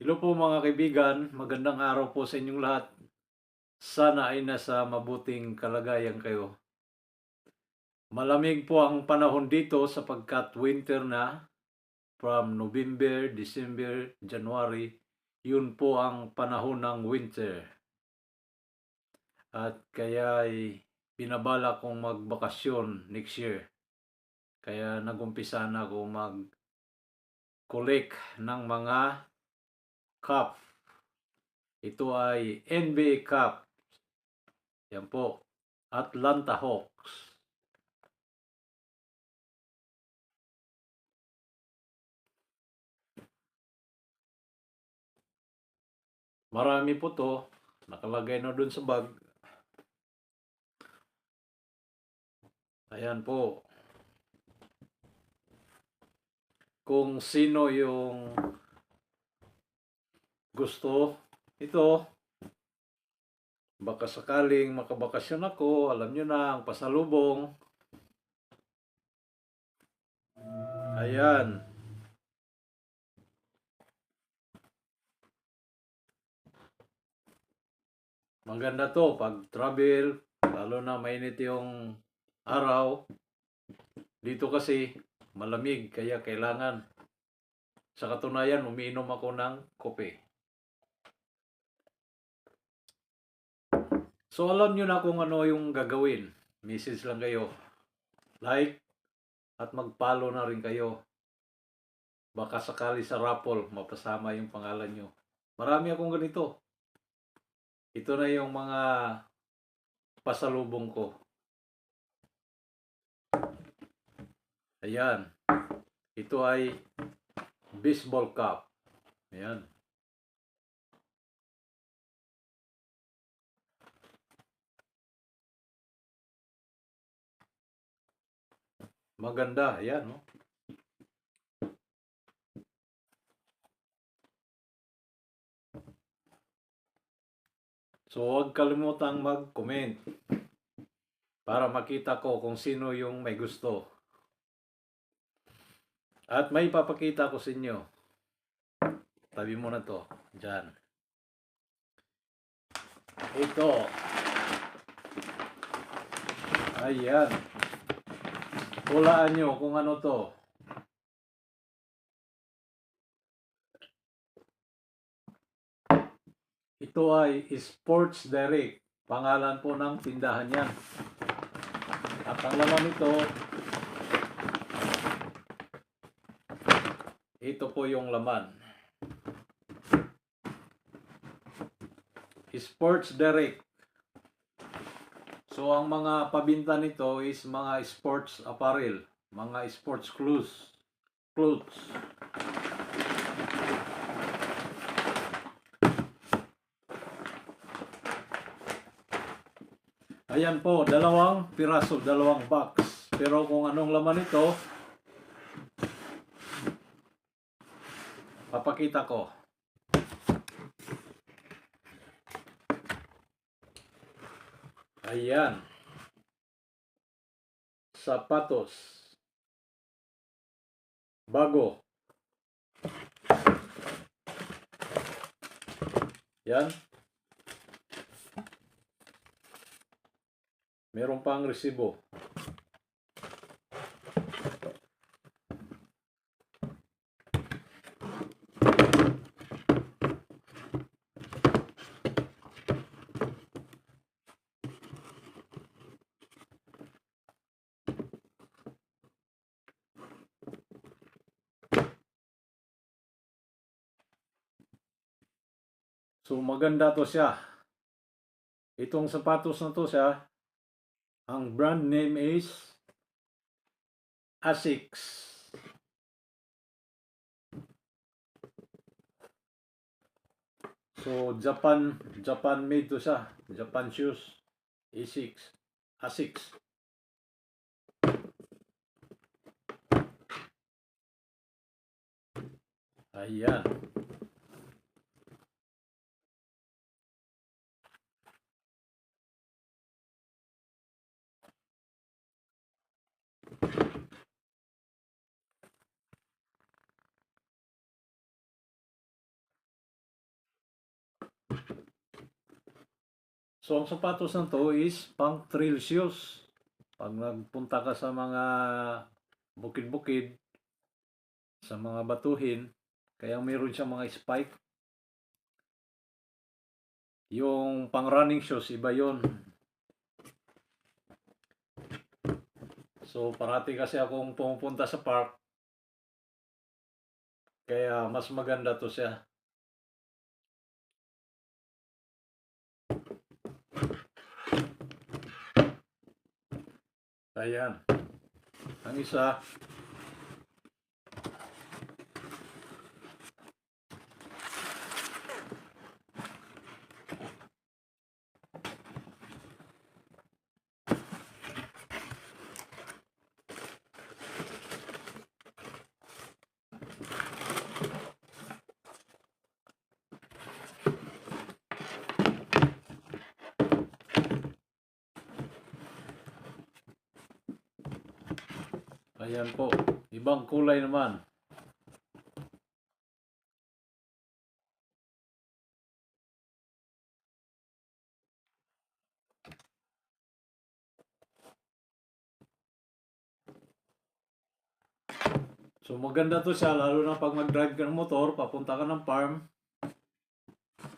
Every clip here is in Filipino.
Hello po mga kaibigan, magandang araw po sa inyong lahat. Sana ay nasa mabuting kalagayan kayo. Malamig po ang panahon dito sapagkat winter na from November, December, January. Yun po ang panahon ng winter. At kaya ay binabala kong magbakasyon next year. Kaya nagumpisa na ako mag-collect ng mga Cup. Ito ay NBA Cup. Yan po. Atlanta Hawks. Marami po to. Nakalagay na dun sa bag. Ayan po. Kung sino yung gusto ito, baka sakaling makabakasyon ako, alam nyo na ang pasalubong. Ayan. Maganda to pag travel, lalo na mainit yung araw. Dito kasi malamig kaya kailangan sa katunayan, umiinom ako ng kope. So alam nyo na kung ano yung gagawin. Message lang kayo. Like at mag-follow na rin kayo. Baka sakali sa raffle, mapasama yung pangalan nyo. Marami akong ganito. Ito na yung mga pasalubong ko. Ayan. Ito ay baseball cup. Ayan. Maganda. Ayan, no? So, huwag kalimutang mag-comment para makita ko kung sino yung may gusto. At may papakita ko sa inyo. Tabi mo na to. Diyan. Ito. Ayan. Hulaan nyo kung ano to. Ito ay Sports Direct. Pangalan po ng tindahan yan. At ang laman nito, ito po yung laman. Sports Direct. So ang mga pabinta nito is mga sports apparel, mga sports clothes. Clothes. Ayan po, dalawang piraso, dalawang box. Pero kung anong laman nito, papakita ko. Ayan. Sapatos. Bago. Yan. Meron pang resibo. So maganda to siya. Itong sapatos na to siya, ang brand name is Asics. So Japan Japan made to siya. Japan shoes. Asics. Asics. Ayan. So, ang sapatos na to is pang trail shoes. Pag nagpunta ka sa mga bukid-bukid, sa mga batuhin, kaya meron siyang mga spike. Yung pang running shoes, iba yon. So, parati kasi akong pumupunta sa park. Kaya mas maganda to siya. Ayan. Ang isa, ayan po. Ibang kulay naman. So maganda to siya lalo na pag mag-drive ka ng motor, papunta ka ng farm.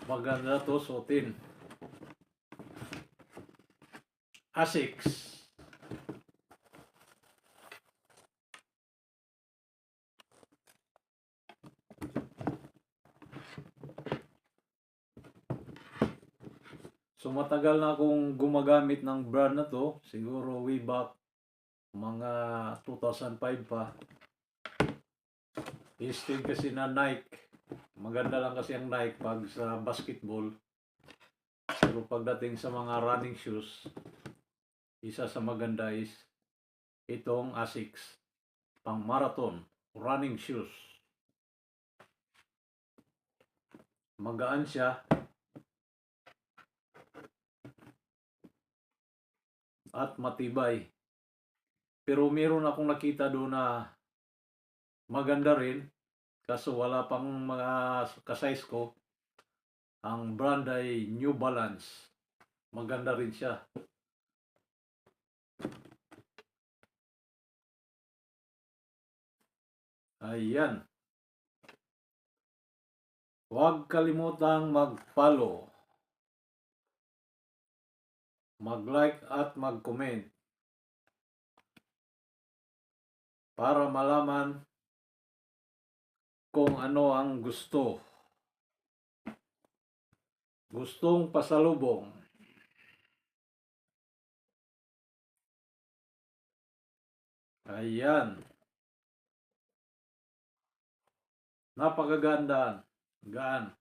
Maganda to suotin. Asics. So matagal na akong gumagamit ng brand na to, siguro way back mga 2005 pa. Still kasi na Nike. Maganda lang kasi ang Nike pag sa basketball. Pero pagdating sa mga running shoes, isa sa maganda is itong Asics pang marathon running shoes. Magaan siya at matibay. Pero meron akong nakita doon na maganda rin kaso wala pang mga kasize ko. Ang brand ay New Balance. Maganda rin siya. Ayan. Huwag kalimutang mag-follow. Mag-like at mag-comment. Para malaman kung ano ang gusto. Gustong pasalubong. Ayan. Napakaganda. Gaan.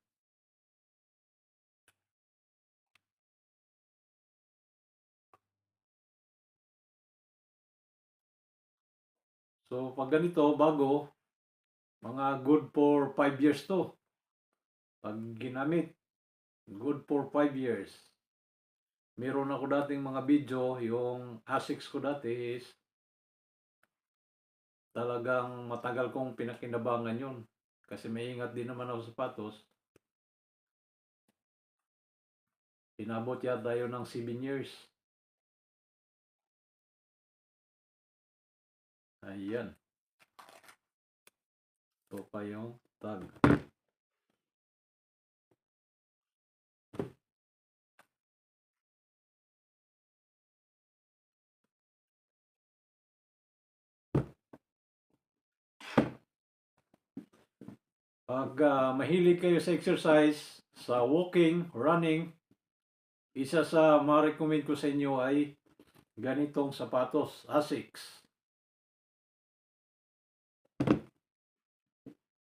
So, pag ganito, bago, mga good for 5 years to. Pag ginamit, good for 5 years. Meron ako dating mga video, yung ASICS ko dati is talagang matagal kong pinakinabangan yun. Kasi may ingat din naman ako sa sapatos. Inabot yata yun ng 7 years. Ayan. Ito pa yung tag. Pag ah, mahilig kayo sa exercise, sa walking, running, isa sa ma-recommend ko sa inyo ay ganitong sapatos, Asics.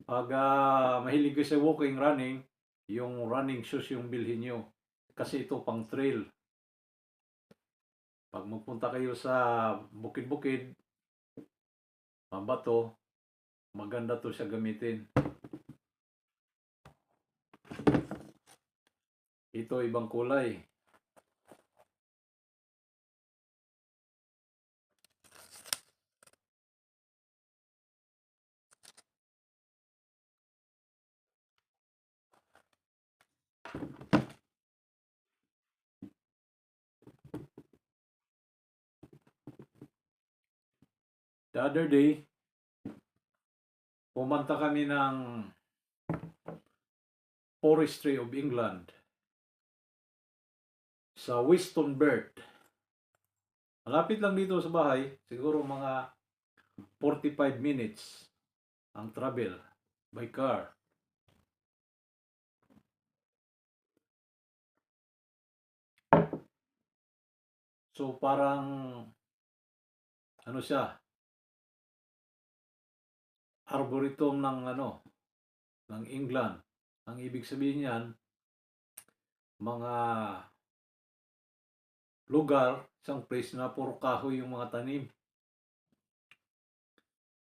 Pag ah, mahilig kayo sa walking, running, yung running shoes yung bilhin nyo. Kasi ito pang trail. Pag magpunta kayo sa bukid-bukid, mabato, maganda to siya gamitin. Ito ibang kulay. The other day, pumunta kami ng Forestry of England sa Westonbirt. Malapit lang dito sa bahay, siguro mga 45 minutes ang travel by car. So parang ano siya? Arboretum ng ano ng England. Ang ibig sabihin niyan mga lugar, isang place na puro kahoy yung mga tanim.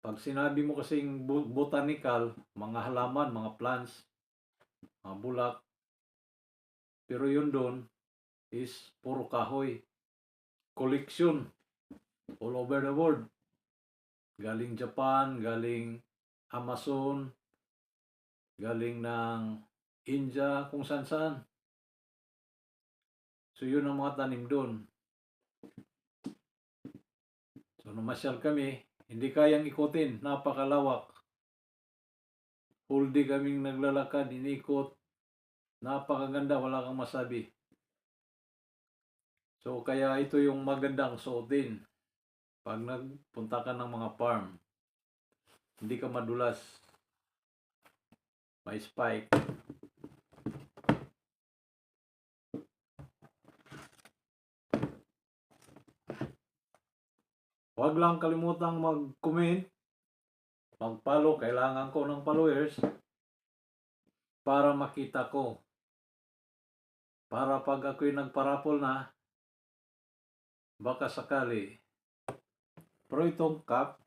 Pag sinabi mo kasing botanical, mga halaman, mga plants, mga bulak, pero yun doon is puro kahoy. Collection all over the world. Galing Japan, galing Amazon, galing ng India, kung saan saan. So yun ang mga tanim doon. So namasyal kami, hindi kayang ikutin, napakalawak. Full day kaming naglalakad, inikot. Napakaganda, wala kang masabi. So kaya ito yung magandang suotin. Pag nagpunta ka ng mga farm, hindi ka madulas. May spike. Huwag lang kalimutang mag-comment, mag-follow, kailangan ko ng followers para makita ko. Para pag ako'y nagparapol na, baka sakali. Pero itong cup,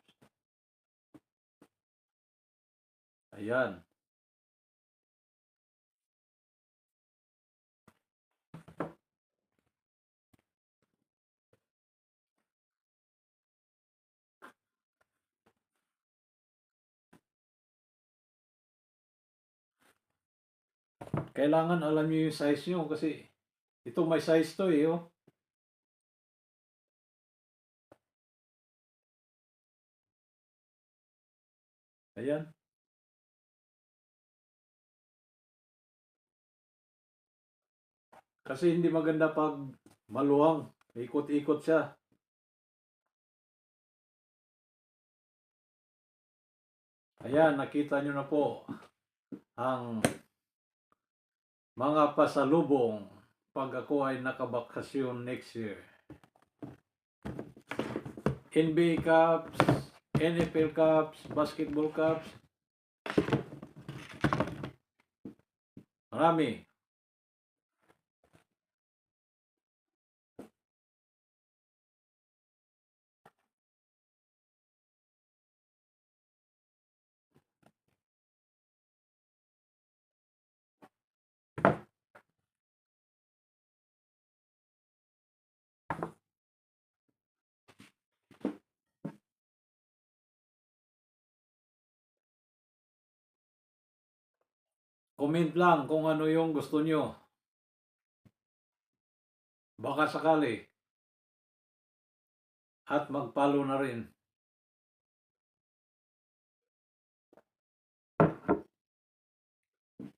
ayan. Kailangan alam niyo yung size niyo kasi ito may size to eh. Oh. Ayan. Kasi hindi maganda pag maluwang. Ikot-ikot siya. Ayan, nakita nyo na po ang mga pasalubong pag ako ay nakabakasyon next year. NBA Cups, NFL Cups, Basketball Cups. Marami. Comment lang kung ano yung gusto nyo. Baka sakali. At mag-follow na rin.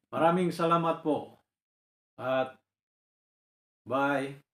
Maraming salamat po. At bye.